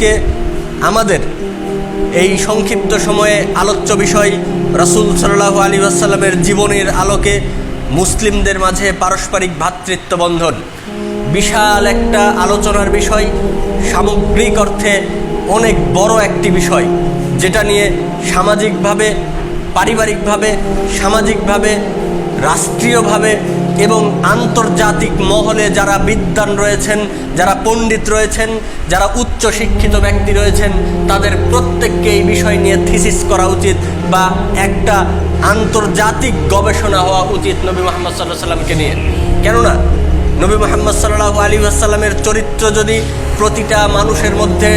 আজকে আমাদের এই সংক্ষিপ্ত সময়ে আলোচ্য বিষয় রাসূল সাল্লাহ আলী আসাল্লামের জীবনের আলোকে মুসলিমদের মাঝে পারস্পরিক ভ্রাতৃত্ব বন্ধন। বিশাল একটা আলোচনার বিষয়, সামগ্রিক অর্থে অনেক বড় একটি বিষয়, যেটা নিয়ে সামাজিকভাবে, পারিবারিকভাবে, সামাজিকভাবে, রাষ্ট্রীয়ভাবে এবং আন্তর্জাতিক মহলে যারা বিদ্বান রয়েছেন, যারা পণ্ডিত রয়েছেন, যারা উচ্চ শিক্ষিত ব্যক্তি রয়েছেন, তাদের প্রত্যেককে এই বিষয় নিয়ে থিসিস করা উচিত বা একটা আন্তর্জাতিক গবেষণা হওয়া উচিত নবী মোহাম্মদ সাল্লাহ সাল্লামকে নিয়ে। কেননা, নবী মোহাম্মদ সাল্লাহ আলী আসাল্লামের চরিত্র যদি প্রতিটা মানুষের মধ্যে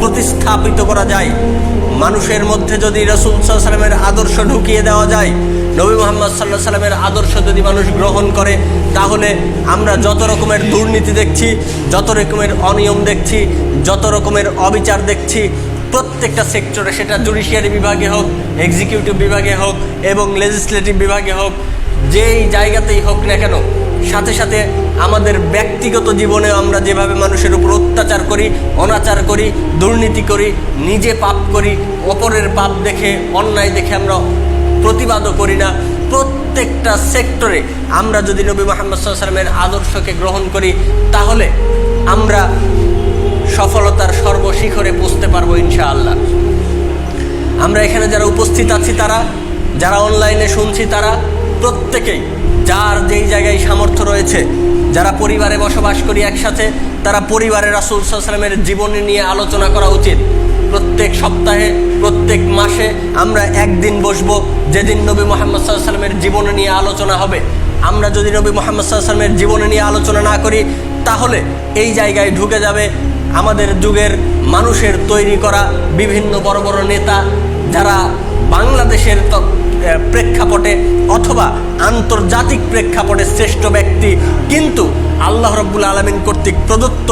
প্রতিস্থাপিত করা যায়, মানুষের মধ্যে যদি রসুল সাল্লামের আদর্শ ঢুকিয়ে দেওয়া যায় নবী মোহাম্মদ সাল্লাহ সাল্লামের আদর্শ যদি মানুষ গ্রহণ করে, তাহলে আমরা যত রকমের দুর্নীতি দেখছি, যত রকমের অনিয়ম দেখছি, যত রকমের অবিচার দেখছি, প্রত্যেকটা সেক্টরে সেটা জুডিশিয়ারি বিভাগে হোক, এক্সিকিউটিভ বিভাগে হোক এবং লেজিসলেটিভ বিভাগে হোক, যেই জায়গাতেই হোক না কেন, সাথে সাথে আমাদের ব্যক্তিগত জীবনে আমরা যেভাবে মানুষের উপর অত্যাচার করি, অনাচার করি, দুর্নীতি করি, নিজে পাপ করি, অপরের পাপ দেখে, অন্যায় দেখে আমরা প্রতিবাদও করি না। প্রত্যেকটা সেক্টরে আমরা যদি নবী মোহাম্মদ সাল্লামের আদর্শকে গ্রহণ করি, তাহলে আমরা সফলতার সর্বশিখরে পৌঁছতে পারব ইনশাআল্লাহ। আমরা এখানে যারা উপস্থিত আছি তারা, যারা অনলাইনে শুনছি তারা, প্রত্যেকেই, যার যেই জায়গায় সামর্থ্য রয়েছে, যারা পরিবারে বসবাস করি একসাথে, তারা পরিবারের রাসুল সাল্লামের জীবনী নিয়ে আলোচনা করা উচিত। প্রত্যেক সপ্তাহে, প্রত্যেক মাসে আমরা একদিন বসবো। যেদিন নবী মোহাম্মদ সাল্লামের জীবন নিয়ে আলোচনা হবে। আমরা যদি নবী মোহাম্মদ সাল্লামের জীবন নিয়ে আলোচনা না করি, তাহলে এই জায়গায় ঢুকে যাবে আমাদের যুগের মানুষের তৈরি করা বিভিন্ন বড় বড় নেতা, যারা বাংলাদেশের প্রেক্ষাপটে অথবা আন্তর্জাতিক প্রেক্ষাপটে শ্রেষ্ঠ ব্যক্তি। কিন্তু আল্লাহ রব্বুল আলমিন কর্তৃক প্রদত্ত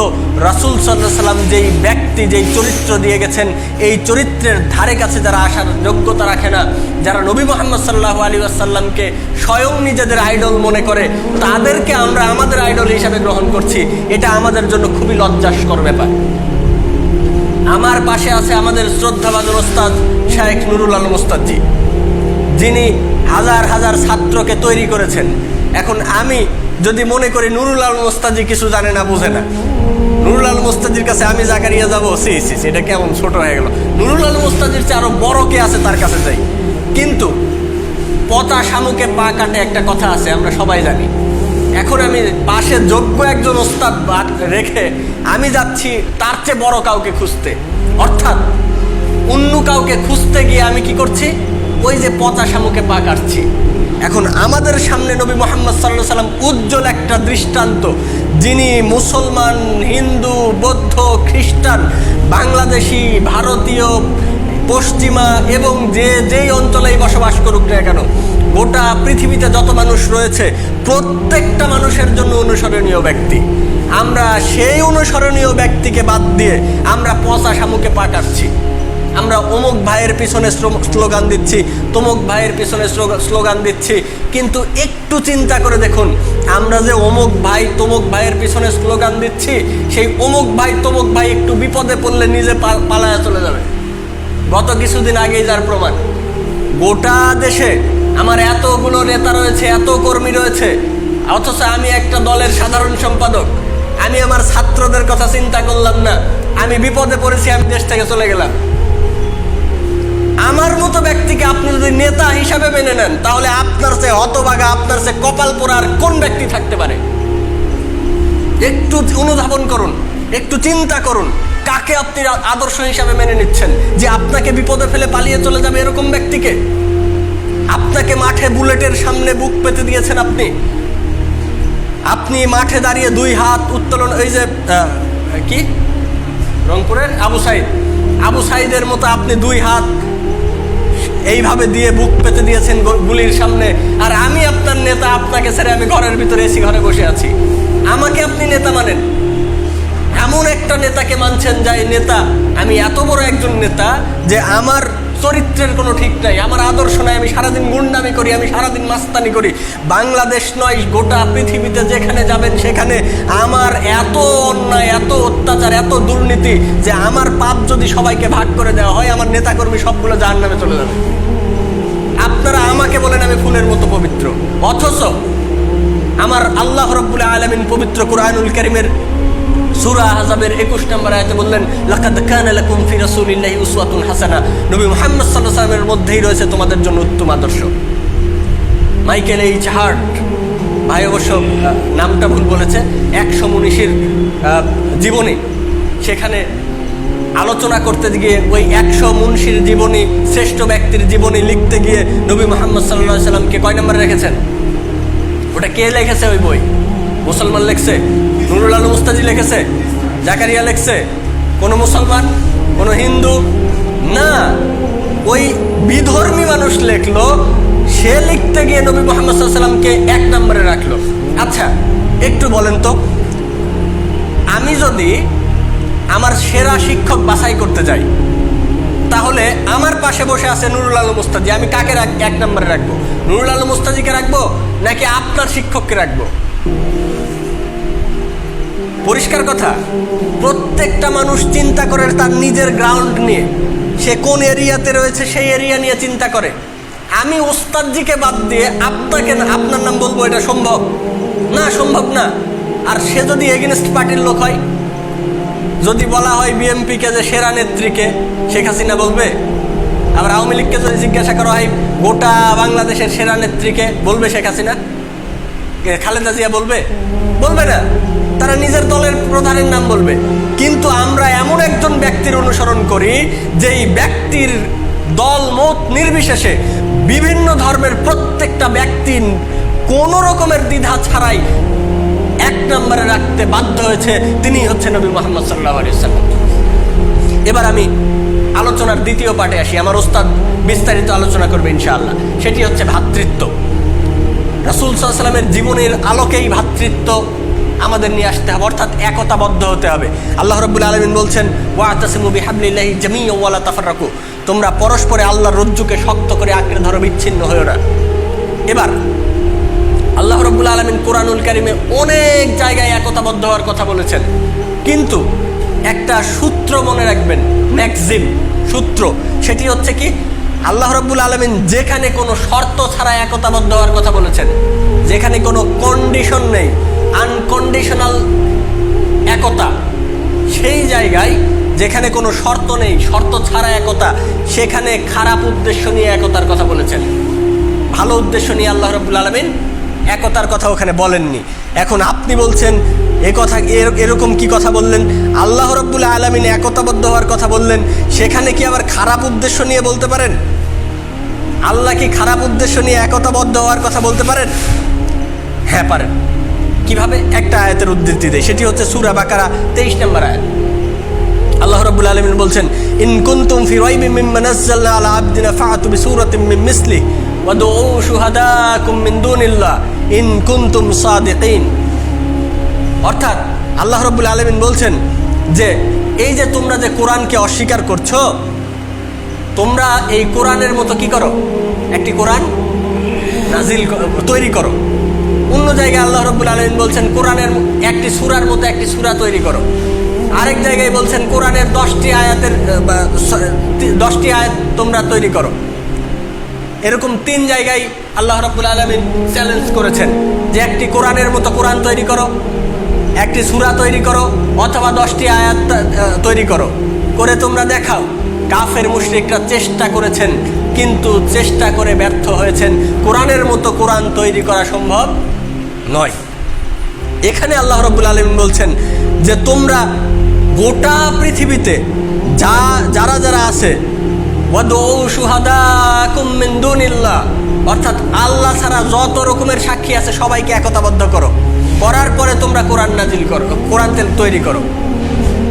রাসুল সাল্লাহ সাল্লাম যেই ব্যক্তি, যেই চরিত্র দিয়ে গেছেন, এই চরিত্রের ধারে কাছে যারা আসার যোগ্যতা রাখে না, যারা নবী মোহাম্মদ সাল্লাহ আলী আসাল্লামকে স্বয়ং নিজেদের আইডল মনে করে, তাদেরকে আমরা আমাদের আইডল হিসাবে গ্রহণ করছি। এটা আমাদের জন্য খুবই লজ্জাস্কর ব্যাপার। আমার পাশে আছে আমাদের শ্রদ্ধাভাজন ওস্তাদ শায়েখ নুরুল আলম ওস্তাদজি। যিনি হাজার হাজার ছাত্রকে তৈরি করেছেন। এখন আমি যদি মনে করি নুরুল আল ওস্তাদজি কিছু জানে না, বোঝে না। নুরুল আল ওস্তাদির কাছে আমি জাকারিয়া যাব, সি সি এটা কেমন ছোট হয়ে গেল। নুরুল আল ওস্তাদির চেয়ে আরও বড় কে আছে তার কাছে যাই। কিন্তু পতা শামুকে পা কাটে একটা কথা আছে, আমরা সবাই জানি। এখন আমি পাশে যোগ্য একজন ওস্তাদ রেখে আমি যাচ্ছি তার চেয়ে বড় কাউকে খুঁজতে। অর্থাৎ অন্য কাউকে খুঁজতে গিয়ে আমি কি করছি? ওই যে পচা শামুকে পা কাটছি। এখন আমাদের সামনে নবী মোহাম্মদ সাল্লাহ সাল্লাম উজ্জ্বল একটা দৃষ্টান্ত। যিনি মুসলমান, হিন্দু, বৌদ্ধ, খ্রিস্টান, বাংলাদেশি, ভারতীয়, পশ্চিমা এবং যে যেই অঞ্চলেই বসবাস করুক না কেন, গোটা পৃথিবীতে যত মানুষ রয়েছে, প্রত্যেকটা মানুষের জন্য অনুসরণীয় ব্যক্তি। আমরা সেই অনুসরণীয় ব্যক্তিকে বাদ দিয়ে আমরা পচা শামুকে পা কাটছি। আমরা অমুক ভাইয়ের পিছনে স্লোগান দিচ্ছি, তমুক ভাইয়ের পিছনে স্লোগান দিচ্ছি। কিন্তু একটু চিন্তা করে দেখুন, আমরা যে অমুক ভাই, তমুক ভাইয়ের পিছনে স্লোগান দিচ্ছি, সেই অমুক ভাই, তমুক ভাই একটু বিপদে পড়লে নিজে পালায়া চলে যাবে। গত কিছুদিন আগেই যার প্রমাণ। গোটা দেশে আমার এতগুলো নেতা রয়েছে, এত কর্মী রয়েছে, অথচ আমি একটা দলের সাধারণ সম্পাদক। আমি আমার ছাত্রদের কথা চিন্তা করলাম না। আমি বিপদে পড়েছি, আমি দেশ থেকে চলে গেলাম। আমার মতো ব্যক্তিকে আপনি যদি নেতা হিসাবে মেনে নেন, তাহলে আপনার চেয়ে হতভাগা, আপনার চেয়ে কপাল পোড়ার কোন ব্যক্তি থাকতে পারে? একটু অনুধাবন করুন, একটু চিন্তা করুন, কাকে আপনি আদর্শ হিসাবে মেনে নিচ্ছেন? যে আপনাকে বিপদে ফেলে পালিয়ে চলে যাবে এরকম ব্যক্তিকে? আপনাকে মাঠে বুলেটের সামনে বুক পেতে দিয়েছেন আপনি? আপনি মাঠে দাঁড়িয়ে দুই হাত উত্তোলন ওই যে কি? রংপুরের আবু সাইদ। আবু সাইদের মতো আপনি দুই হাত এইভাবে দিয়ে বুক পেতে দিয়েছেন গুলির সামনে। আর আমি আপনার নেতা, আপনাকে ছেড়ে আমি ঘরের ভিতরে এসি ঘরে বসে আছি। আমাকে আপনি নেতা মানেন। এমন একটা নেতাকে মানছেন যাই নেতা, আমি এত বড় একজন নেতা যে আমার চরিত্রের কোনো ঠিক নাই। আমার আদর্শ নাই, আমি সারাদিন গুন্ডামি করি, আমি সারাদিন মাস্তানি করি। বাংলাদেশ নয়, গোটা পৃথিবীতে যেখানে যাবেন সেখানে আমার এত অন্যায়, এত অত্যাচার, এত দুর্নীতি যে আমার পাপ যদি সবাইকে ভাগ করে দেওয়া হয়, আমার নেতাকর্মী সবগুলো যার নামে চলে যাবে। আপনারা আমাকে বলেন আমি ফুলের মতো পবিত্র। অথচ আমার আল্লাহ রব্বুল আলমিন পবিত্র কুরআনুল করিমের সূরা আহজাবের 21 নম্বর আয়াতে বললেন, লাকাদ কানা লাকুম ফি রাসূলিল্লাহি উসওয়াতুন হাসানা। নবী মুহাম্মদ সাল্লাল্লাহু আলাইহি মধ্যেই রয়েছে তোমাদের জন্য উত্তম আদর্শ। মাইকেল এইচ হার্ট, ভাই অবশ্য নামটা ভুল বলেছে, একশো মনীষীর জীবনী। সেখানে আলোচনা করতে গিয়ে ওই একশো মুন্সির জীবনী, শ্রেষ্ঠ ব্যক্তির জীবনী লিখতে গিয়ে নবী মোহাম্মদ সাল্লাহ সাল্লামকে কয় নম্বরে রেখেছেন? ওটা কে লিখেছে ওই বই? মুসলমান লেখছে? নুরুল মুস্তাজি লিখেছে, জাকারিয়া লেখছে, কোনো মুসলমান, কোনো হিন্দু, না। ওই বিধর্মী মানুষ লেখলো, সে লিখতে গিয়ে নবী মোহাম্মদ সাল্লামকে এক নম্বরে রাখল। আচ্ছা একটু বলেন তো, আমি যদি আমার সেরা শিক্ষক বাছাই করতে যাই, তাহলে আমার পাশে বসে আছে নুরুল আলম মুস্তাজি আমি কাকে রাখ- এক নম্বরে রাখব? নুরুল আলম মুস্তাজিকে রাখব, নাকি আপনার শিক্ষককে রাখব? পরিষ্কার কথা, প্রত্যেকটা মানুষ চিন্তা করে তার নিজের গ্রাউন্ড নিয়ে। সে কোন এরিয়াতে রয়েছে সেই এরিয়া নিয়ে চিন্তা করে। আমি ওস্তাদজিকে বাদ দিয়ে আপনাকে আপনার নাম বলব, এটা সম্ভব? না সম্ভব না। আর সে যদি এগেনস্ট পার্টির লোক হয়, যদি বলা হয় বিএমপিকে যে সেরা নেত্রীকে, শেখ হাসিনা বলবে, আবার আওয়ামী লীগকে যদি জিজ্ঞাসা করা হয়, গোটা বাংলাদেশের সেরা নেত্রীকে বলবে শেখ হাসিনা? খালেদা জিয়া বলবে? বলবে না। তারা নিজের দলের প্রধানের নাম বলবে। কিন্তু আমরা এমন একজন ব্যক্তির অনুসরণ করি, যেই ব্যক্তির দল মত নির্বিশেষে বিভিন্ন ধর্মের প্রত্যেকটা ব্যক্তি কোনো রকমের দ্বিধা ছাড়াই এক নম্বরে রাখতে বাধ্য হয়েছে, তিনি হচ্ছে নবী মোহাম্মদ সাল্লাহ আলিয়াল্লাম এবার আমি আলোচনার দ্বিতীয় পার্টে আসি, আমার ওস্তাদ বিস্তারিত আলোচনা করবে ইনশাআল্লাহ। সেটি হচ্ছে ভ্রাতৃত্ব রাসুল সাল্লামের জীবনের আলোকেই ভ্রাতৃত্ব আমাদের নিয়ে আসতে হবে, অর্থাৎ একতাবদ্ধ হতে হবে। আল্লাহ রব্বুল আলমিন বলছেন, ওয়াতাসিমু বিহাবলিল্লাহি জামিয়া ওয়ালা তাফাররাকু। তোমরা পরস্পরে আল্লাহর রজ্জুকে শক্ত করে আঁকড়ে ধরো, বিচ্ছিন্ন হয়েও না। এবার, আল্লাহ রব্বুল আলমিন কোরআনুল কারিমে অনেক জায়গায় একতাবদ্ধ হওয়ার কথা বলেছেন। কিন্তু একটা সূত্র মনে রাখবেন ম্যাক্সিম সূত্র। সেটি হচ্ছে কি, আল্লাহ রব্বুল আলমিন যেখানে কোনো শর্ত ছাড়া একতাবদ্ধ হওয়ার কথা বলেছেন। যেখানে কোনো কন্ডিশন নেই। আনকন্ডিশনাল একতা। সেই জায়গায় যেখানে কোনো শর্ত নেই, শর্ত ছাড়া একতা, সেখানে খারাপ উদ্দেশ্য নিয়ে একতার কথা বলেছেন। ভালো উদ্দেশ্য নিয়ে আল্লাহ রব্বুল আলমিন একতার কথা ওখানে বলেননি। এখন আপনি বলছেন, এ কথা এর- এরকম কি কথা বললেন? আল্লাহ রব্বুল আলমিন একতাবদ্ধ হওয়ার কথা বললেন, সেখানে কি আবার খারাপ উদ্দেশ্য নিয়ে বলতে পারেন? আল্লাহ কি খারাপ উদ্দেশ্য নিয়ে একতাবদ্ধ হওয়ার কথা বলতে পারেন? হ্যাঁ পারেন। কীভাবে একটা আয়াতের উদ্ধৃতি দেয়? সেটি হচ্ছে সুরা বাকারা, তেইশ নম্বর আয়াত। আল্লাহ রাব্বুল আলামিন বলছেন, ইন কুনতুম ফি রাইবিন মিম্মা নাযালনা আলা আবদিনা ফাআতু বিসূরাতিন মিন মিসলি ওয়াদউ শুহাদাকুম মিন দুনিল্লাহ, ইন কুনতুম সাদিকিন। অর্থাৎ আল্লাহ রাব্বুল আলামিন বলছেন যে, এই যে তোমরা যে কোরআনকে অস্বীকার করছ, তোমরা এই কোরআনের মতো কি করো? একটি কোরআন নাজিল তৈরি করো। অন্য জায়গায় আল্লাহ রব্বুল আলমিন বলছেন, কোরআনের একটি সুরার মতো একটি সুরা তৈরি করো। আরেক জায়গায় বলছেন, কোরআনের দশটি আয়াতের দশটি আয়াত তোমরা তৈরি করো। এরকম তিন জায়গায় আল্লাহ রব্বুল আলমিন চ্যালেঞ্জ করেছেন যে একটি কোরআনের মতো কোরআন তৈরি করো, একটি সুরা তৈরি করো, অথবা দশটি আয়াত তৈরি করো। করে তোমরা দেখাও, কাফের মুশরিকরা চেষ্টা করেছেন, কিন্তু চেষ্টা করে ব্যর্থ হয়েছেন। কোরআনের মতো কোরআন তৈরি করা সম্ভব নয়। এখানে আল্লাহ রব্বুল আলম বলছেন যে, তোমরা গোটা পৃথিবীতে যা, যারা যারা আছে অর্থাৎ আল্লাহ ছাড়া যত রকমের সাক্ষী আছে, সবাইকে একতাবদ্ধ করো। করার পরে তোমরা কোরআন নাজিল করো, কোরআন তেল তৈরি করো।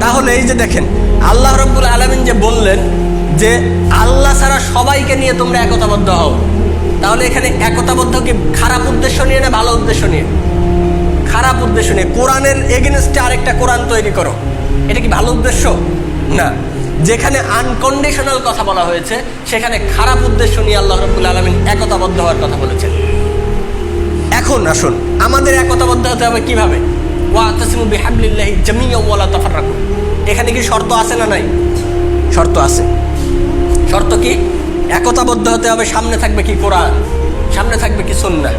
তাহলে এই যে দেখেন, আল্লাহ রব্বুল আলমিন যে বললেন যে, আল্লাহ ছাড়া সবাইকে নিয়ে তোমরা একতাবদ্ধ হও। তাহলে এখানে একতাবদ্ধ কি খারাপ উদ্দেশ্য নিয়ে না ভালো উদ্দেশ্য নিয়ে? খারাপ উদ্দেশ্য নিয়ে। কোরআনের এগেনস্টে আরেকটা কোরআন তৈরি করো। এটা কি ভালো উদ্দেশ্য? না। যেখানে আনকন্ডিশনাল কথা বলা হয়েছে, সেখানে খারাপ উদ্দেশ্য নিয়ে আল্লাহ রব্বুল আলমিন একতাবদ্ধ হওয়ার কথা বলেছেন। এখন আসুন, আমাদের একতাবদ্ধ হতে হবে কীভাবে? ওয়ালা এখানে কি শর্ত আছে না নাই? শর্ত আছে। শর্ত কি? একতাবদ্ধ হতে হবে, সামনে থাকবে কি কোরআন? সামনে থাকবে কি সুন্না?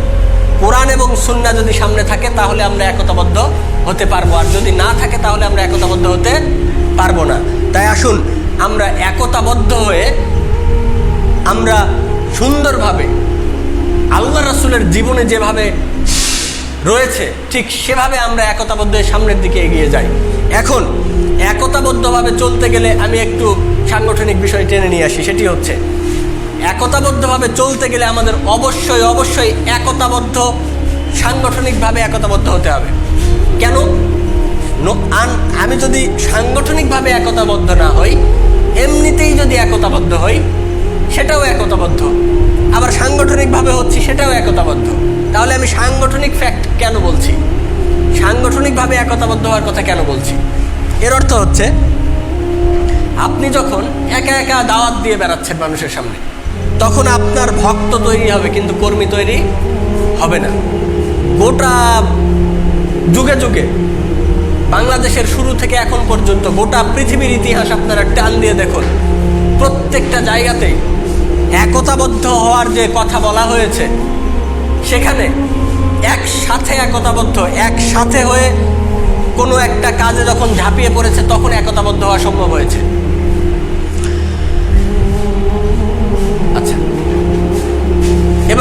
কোরআন এবং সুন্না যদি সামনে থাকে, তাহলে আমরা একতাবদ্ধ হতে পারব। আর যদি না থাকে, তাহলে আমরা একতাবদ্ধ হতে পারব না। তাই আসুন, আমরা একতাবদ্ধ হয়ে আমরা সুন্দরভাবে আল্লাহ রাসুলের জীবনে যেভাবে রয়েছে, ঠিক সেভাবে আমরা একতাবদ্ধ সামনের দিকে এগিয়ে যাই। এখন, একতাবদ্ধভাবে চলতে গেলে আমি একটু সাংগঠনিক বিষয় টেনে নিয়ে আসি, সেটি হচ্ছে একতাবদ্ধভাবে চলতে গেলে আমাদের অবশ্যই অবশ্যই একতাবদ্ধ, সাংগঠনিকভাবে একতাবদ্ধ হতে হবে। কেন? আমি যদি সাংগঠনিকভাবে একতাবদ্ধ না হই, এমনিতেই যদি একতাবদ্ধ হই, সেটাও একতাবদ্ধ। আবার সাংগঠনিকভাবে হচ্ছি, সেটাও একতাবদ্ধ। তাহলে আমি সাংগঠনিক ফ্যাক্ট কেন বলছি? সাংগঠনিকভাবে একতাবদ্ধ হওয়ার কথা কেন বলছি? এর অর্থ হচ্ছে আপনি যখন একা একা দাওয়াত দিয়ে বেড়াচ্ছেন মানুষের সামনে, তখন আপনার ভক্ত তৈরি হবে কিন্তু কর্মী তৈরি হবে না। গোটা যুগে যুগে, বাংলাদেশের শুরু থেকে এখন পর্যন্ত গোটা পৃথিবীর ইতিহাস আপনারা টান দিয়ে দেখুন, প্রত্যেকটা জায়গাতেই একতাবদ্ধ হওয়ার যে কথা বলা হয়েছে, সেখানে একসাথে একতাবদ্ধ, একসাথে হয়ে কোনো একটা কাজে যখন ঝাঁপিয়ে পড়েছে, তখন একতাবদ্ধ হওয়া সম্ভব হয়েছে।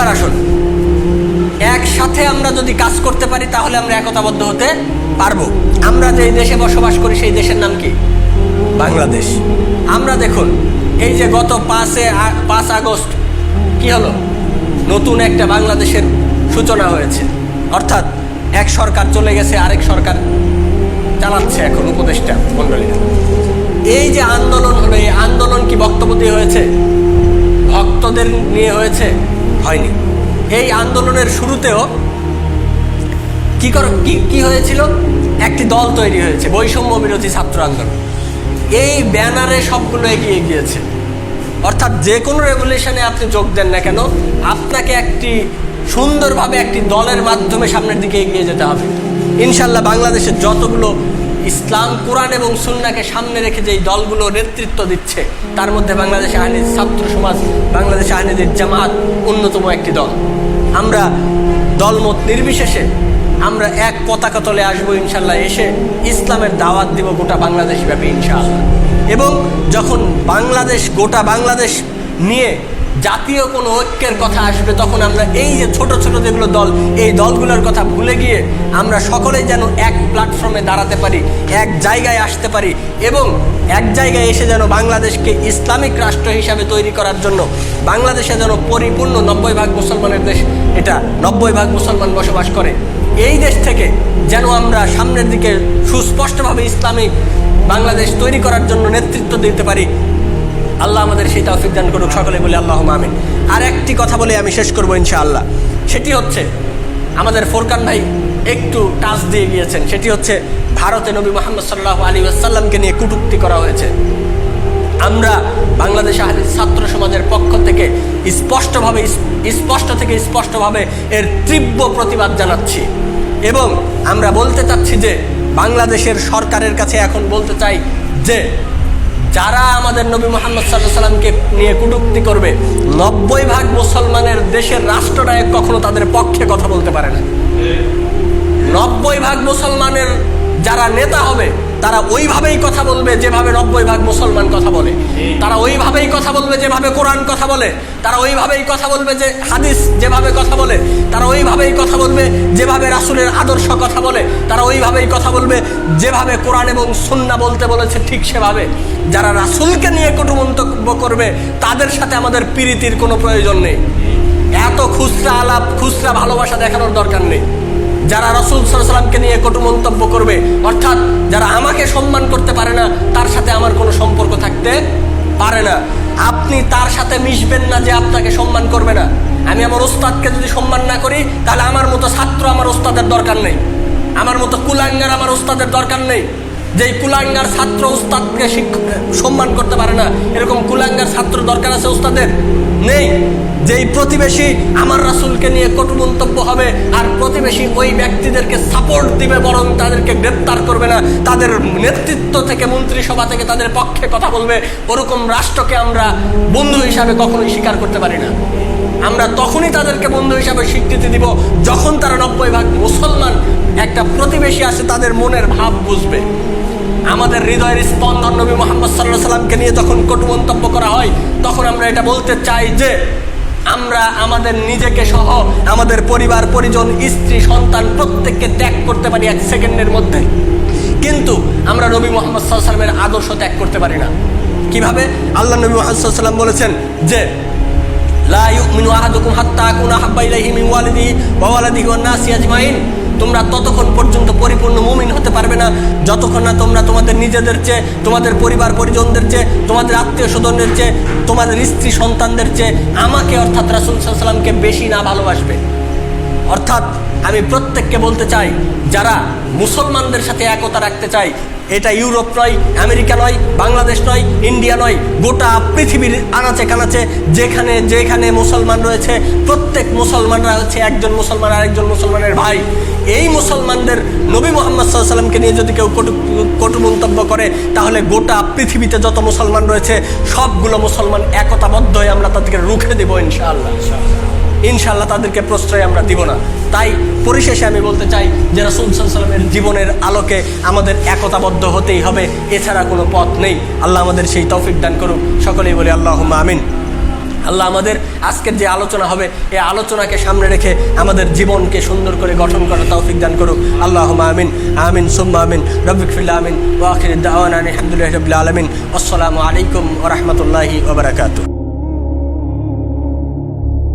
এবার আসুন। একসাথে আমরা যদি কাজ করতে পারি তাহলে আমরা একতাবদ্ধ হতে পারব। আমরা যে দেশে বসবাস করি সেই দেশের নাম কি? বাংলাদেশ। আমরা দেখুন এই যে গত পাঁচে পাঁচ আগস্ট কি হলো? নতুন একটা বাংলাদেশের সূচনা হয়েছে। অর্থাৎ এক সরকার চলে গেছে আরেক সরকার চালাচ্ছে এখন উপদেষ্টা মন্ডলীরা এই যে আন্দোলন হলো এই আন্দোলন কি বক্তব্য দিয়ে হয়েছে? ভক্তদের নিয়ে হয়েছে? হয়নি। এই আন্দোলনের শুরুতেও কি কর কি কি হয়েছিল? একটি দল তৈরি হয়েছে, বৈষম্য বিরোধী ছাত্র আন্দোলন। এই ব্যানারে সবগুলো এগিয়ে গিয়েছে। অর্থাৎ যে কোনো রেগুলেশনে আপনি যোগ দেন না কেন, আপনাকে একটি সুন্দরভাবে একটি দলের মাধ্যমে সামনের দিকে এগিয়ে যেতে হবে। ইনশাল্লাহ বাংলাদেশের যতগুলো ইসলাম, কোরআন এবং সুন্নাকে সামনে রেখে যেই দলগুলো নেতৃত্ব দিচ্ছে, তার মধ্যে বাংলাদেশ আহমেদ ছাত্র সমাজ, বাংলাদেশ আহমেদের জামাত অন্যতম একটি দল। আমরা দলমত নির্বিশেষে আমরা এক পতাকা তলে আসব ইনশাল্লাহ, এসে ইসলামের দাওয়াত দিব গোটা বাংলাদেশ ব্যাপী ইনশাআল্লাহ। এবং যখন বাংলাদেশ, গোটা বাংলাদেশ নিয়ে জাতীয় কোনো ঐক্যের কথা আসবে, তখন আমরা এই যে ছোট ছোট যেগুলো দল, এই দলগুলোর কথা ভুলে গিয়ে আমরা সকলেই যেন এক প্ল্যাটফর্মে দাঁড়াতে পারি, এক জায়গায় আসতে পারি এবং এক জায়গায় এসে যেন বাংলাদেশকে ইসলামিক রাষ্ট্র হিসাবে তৈরি করার জন্য বাংলাদেশে যেন পরিপূর্ণ নব্বই ভাগ মুসলমানের দেশ এটা নব্বই ভাগ মুসলমান বসবাস করে। এই দেশ থেকে যেন আমরা সামনের দিকে সুস্পষ্টভাবে ইসলামিক বাংলাদেশ তৈরি করার জন্য নেতৃত্ব দিতে পারি আল্লাহ আমাদের সেই তৌফিক দান করুক, সকলে বলে আল্লাহ আমিন। আর একটি কথা বলে আমি শেষ করব ইনশাআল্লাহ। সেটি হচ্ছে, আমাদের ফোরকান ভাই একটু টাচ দিয়ে গিয়েছেন। সেটি হচ্ছে, ভারতে নবী মোহাম্মদ সাল্লাহ আলী আসাল্লামকে নিয়ে কটূক্তি করা হয়েছে। আমরা বাংলাদেশ আহলি ছাত্র সমাজের পক্ষ থেকে স্পষ্টভাবে, স্পষ্ট থেকে স্পষ্টভাবে এর তীব্র প্রতিবাদ জানাচ্ছি। এবং আমরা বলতে চাচ্ছি যে, বাংলাদেশের সরকারের কাছে এখন বলতে চাই যে যারা আমাদের নবী মোহাম্মদ সাল্লাহ সাল্লামকে নিয়ে কুটুক্তি করবে, নব্বই ভাগ মুসলমানের দেশের রাষ্ট্রনায়ক কখনো তাদের পক্ষে কথা বলতে পারে না। নব্বই ভাগ মুসলমানের যারা নেতা হবে তারা ওইভাবেই কথা বলবে যেভাবে নব্বই ভাগ মুসলমান কথা বলে। তারা ওইভাবেই কথা বলবে যেভাবে কোরআন কথা বলে। তারা ওইভাবেই কথা বলবে যে হাদিস যেভাবে কথা বলে। তারা ওইভাবেই কথা বলবে যেভাবে রাসুলের আদর্শ কথা বলে। তারা ওইভাবেই কথা বলবে যেভাবে কোরআন এবং সুন্না বলতে বলেছে ঠিক সেভাবে। যারা রাসুলকে নিয়ে কটু মন্তব্য করবে, তাদের সাথে আমাদের প্রীতির কোনো প্রয়োজন নেই। এত খুচরা আলাপ, খুচরা ভালোবাসা দেখানোর দরকার নেই। যারা রসুল সাল্লামকে নিয়ে কটু মন্তব্য করবে, অর্থাৎ যারা আমাকে সম্মান করতে পারে না, তার সাথে আমার কোনো সম্পর্ক থাকতে পারে না। আপনি তার সাথে মিশবেন না যে আপনাকে সম্মান করবে না। আমি আমার ওস্তাদকে যদি সম্মান না করি, তাহলে আমার মতো ছাত্র আমার ওস্তাদের দরকার নেই। আমার মতো কুলাঙ্গার আমার ওস্তাদের দরকার নেই। যেই কুলাঙ্গার ছাত্র উস্তাদকে সম্মান করতে পারে না, এরকম কুলাঙ্গার ছাত্র দরকার আছে উস্তাদের? নেই। যেই প্রতিবেশী আমার রাসুলকে নিয়ে কটু মন্তব্য হবে, আর প্রতিবেশী ওই ব্যক্তিদেরকে সাপোর্ট দিবে বরং তাদেরকে গ্রেপ্তার করবে না, তাদের নেতৃত্ব থেকে, মন্ত্রিসভা থেকে তাদের পক্ষে কথা বলবে, ওরকম রাষ্ট্রকে আমরা বন্ধু হিসাবে কখনোই স্বীকার করতে পারি না। আমরা তখনই তাদেরকে বন্ধু হিসাবে স্বীকৃতি দিব, যখন তারা নব্বই ভাগ মুসলমান একটা প্রতিবেশী আছে, তাদের মনের ভাব বুঝবে। আমাদের হৃদয়ের স্পন্দন নবী মোহাম্মদ সাল্লাহ সাল্লামকে নিয়ে যখন কটু মন্তব্য করা হয়, তখন আমরা এটা বলতে চাই যে, আমরা আমাদের নিজেকে সহ আমাদের পরিবার, পরিজন, স্ত্রী, সন্তান প্রত্যেককে ত্যাগ করতে পারি এক সেকেন্ডের মধ্যে। কিন্তু আমরা নবী মোহাম্মদ সাল্লামের আদর্শ ত্যাগ করতে পারি না। কীভাবে? আল্লাহ নবী মোহাম্মদ সাল্লাম বলেছেন যে, লা ইউমিনু আহাদুকুম হাত্তা আকুনা হাব্বা ইলাইহি মিন ওয়ালিদিহি ওয়া ওয়ালাদিহি ওয়ান তোমরা ততক্ষণ পর্যন্ত পরিপূর্ণ মুমিন হতে পারবে না। যতক্ষণ না তোমরা তোমাদের নিজেদের চেয়ে, তোমাদের পরিবার পরিজনদের চেয়ে, তোমাদের আত্মীয় স্বজনদের চেয়ে, তোমাদের স্ত্রী সন্তানদের চেয়ে আমাকে অর্থাৎ রাসুল সাল্লামকে বেশি না ভালোবাসবে। অর্থাৎ আমি প্রত্যেককে বলতে চাই, যারা মুসলমানদের সাথে একতা রাখতে চাই এটা ইউরোপ নয়, আমেরিকা নয়, বাংলাদেশ নয়, ইন্ডিয়া নয়, গোটা পৃথিবীর আনাচে কানাচে যেখানে যেখানে মুসলমান রয়েছে, প্রত্যেক মুসলমানরা হচ্ছে একজন মুসলমান, আরেকজন মুসলমানের ভাই। এই মুসলমানদের নবী মোহাম্মদ সাল্লামকে নিয়ে যদি কেউ কটু কটু মন্তব্য করে, তাহলে গোটা পৃথিবীতে যত মুসলমান রয়েছে, সবগুলো মুসলমান একতাবদ্ধ হয়ে আমরা তাদেরকে রুখে দেবো ইনশাআল্লাহ। ইনশাল্লাহ তাদেরকে প্রশ্রয় আমরা দিব না। তাই পরিশেষে আমি বলতে চাই যে রাসুল সাল্লামের জীবনের আলোকে আমাদের একতাবদ্ধ হতেই হবে, এছাড়া কোনো পথ নেই। আল্লাহ আমাদের সেই তৌফিক দান করুক। সকলেই বলি আল্লাহ আমিন। আল্লাহ আমাদের আজকের যে আলোচনা হবে, এই আলোচনাকে সামনে রেখে আমাদের জীবনকে সুন্দর করে গঠন করার তৌফিক দান করুক। আল্লাহ আমিন। আমিন, সুম্মা আমিন। রবিক ফিল্লা আমিন। ওয়াখির দাওয়ান আলহামদুলিল্লাহ রবিল আলমিন। আসসালামু আলাইকুম ওরহমতুল্লাহি ওবরাকাতু